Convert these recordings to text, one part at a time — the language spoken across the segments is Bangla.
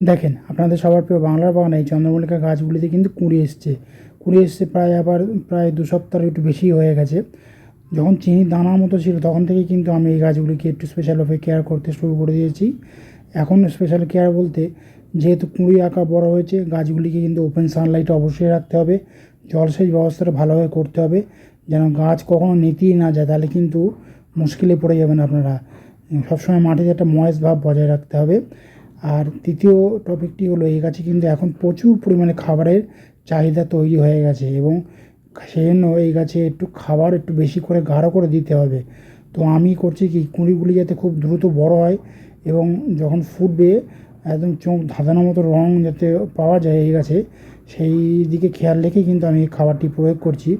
দেখেন, আপনাদের সবার প্রিয় বাংলার বাগানে, এই চন্দ্রমল্লিকা গাছগুলিতে কিন্তু কুঁড়ি এসছে। কুঁড়ি এসছে প্রায় আবার, প্রায় দু সপ্তাহ একটু বেশি হয়ে গেছে। যখন চিনি দানার মতো ছিল, তখন থেকে কিন্তু আমি এই গাছগুলিকে একটু স্পেশালভাবে কেয়ার করতে শুরু করে দিয়েছি। এখন স্পেশাল কেয়ার বলতে, যেহেতু কুঁড়ি আঁকা বড় হয়েছে, গাছগুলিকে কিন্তু ওপেন সানলাইট অবশ্যই রাখতে হবে। জলসেচ ব্যবস্থাটা ভালোভাবে করতে হবে। যেন গাছ কখনো নেতিয়ে না যায়, তাহলে কিন্তু মুশকিলে পড়ে যাবেন আপনারা। সবসময় মাটিতে একটা ময়েস ভাব বজায় রাখতে হবে। আর তৃতীয় টপিকটি হলো এই গাছে কিন্তু এখন প্রচুর পরিমাণে খাবারের চাহিদা তৈরি হয়ে গেছে এবং সেই জন্য এই গাছে একটু খাবার একটু বেশি করে গাঢ় করে দিতে হবে। তো আমি করছি কি, কুঁড়িগুলি যাতে খুব দ্রুত বড় হয় এবং যখন ফুটবে, একদম চোখ ধাঁধানোর মতো রং যাতে পাওয়া যায় এই গাছে, সেই দিকে খেয়াল রেখে কিন্তু আমি এই খাবারটি প্রয়োগ করছি।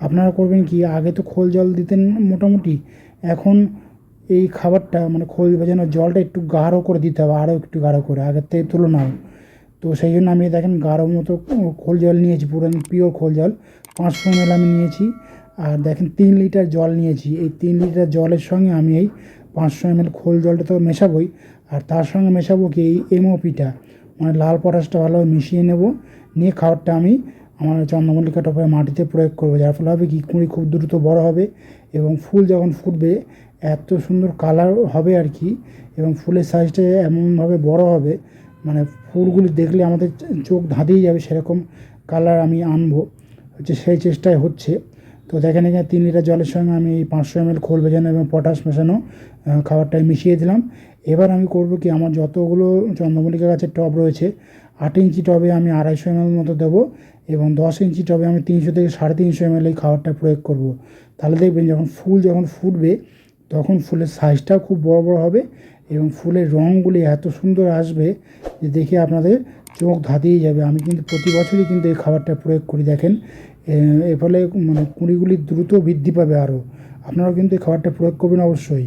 আপনারা করবেন কি, আগে তো খোল জল দিতেন মোটামুটি, এখন এই খাবারটা মানে খোল ভেজানোর জলটা একটু গাঢ় করে দিতে হবে, আরও একটু গাঢ় করে, আগের থেকে তুলনায় তো সেই জন্য আমি দেখেন গাঢ় মতো খোল জল নিয়েছি, পুরো পিওর খোল জল। পাঁচশো এম আমি নিয়েছি, আর দেখেন তিন লিটার জল নিয়েছি। এই তিন লিটার জলের সঙ্গে আমি এই পাঁচশো এম খোল জলটা তো মেশাবোই, আর তার সঙ্গে মেশাবো কি এই এমওপিটা মানে লাল পটাশটা ভালোভাবে মিশিয়ে নেব, নিয়ে খাবারটা আমি আমার চন্দ্রমল্লিকা টপে মাটিতে প্রয়োগ করব, যার ফলে হবে কি, কুঁড়ি খুব দ্রুত বড় হবে এবং ফুল যখন ফুটবে এত সুন্দর কালার হবে আর কি এবং ফুলের সাইজটা এমনভাবে বড় হবে মানে ফুলগুলি দেখলে আমাদের চোখ ধাঁধিয়ে যাবে সেরকম কালার আমি আনব হচ্ছে সেই চেষ্টায় হচ্ছে। তো দেখেন এখানে তিন লিটার জলের সঙ্গে আমি এই পাঁচশো এম এল খোল ভেজানো এবং পটাশ মেশানো আহ, খাবারটায় মিশিয়ে দিলাম। এবার আমি করব কি আমার যতগুলো চন্দ্রমল্লিকা গাছের টব রয়েছে আট ইঞ্চি টবে আমি আড়াইশো এম মতো দেবো এবং দশ ইঞ্চি টবে আমি তিনশো থেকে সাড়ে তিনশো এম এই খাবারটা প্রয়োগ করব। তাহলে দেখবেন যখন ফুল যখন ফুটবে তখন ফুলের সাইজটাও খুব বড় বড় হবে এবং ফুলের রঙগুলি এত সুন্দর আসবে যে দেখে আপনাদের চোখ ধাঁধিয়ে যাবে। আমি কিন্তু প্রতি বছরই কিন্তু এই খাবারটা প্রয়োগ করি, দেখেন। এর ফলে মানে কুঁড়িগুলি দ্রুত বৃদ্ধি পাবে আরও। আপনারাও কিন্তু এই খাবারটা প্রয়োগ করবেন অবশ্যই।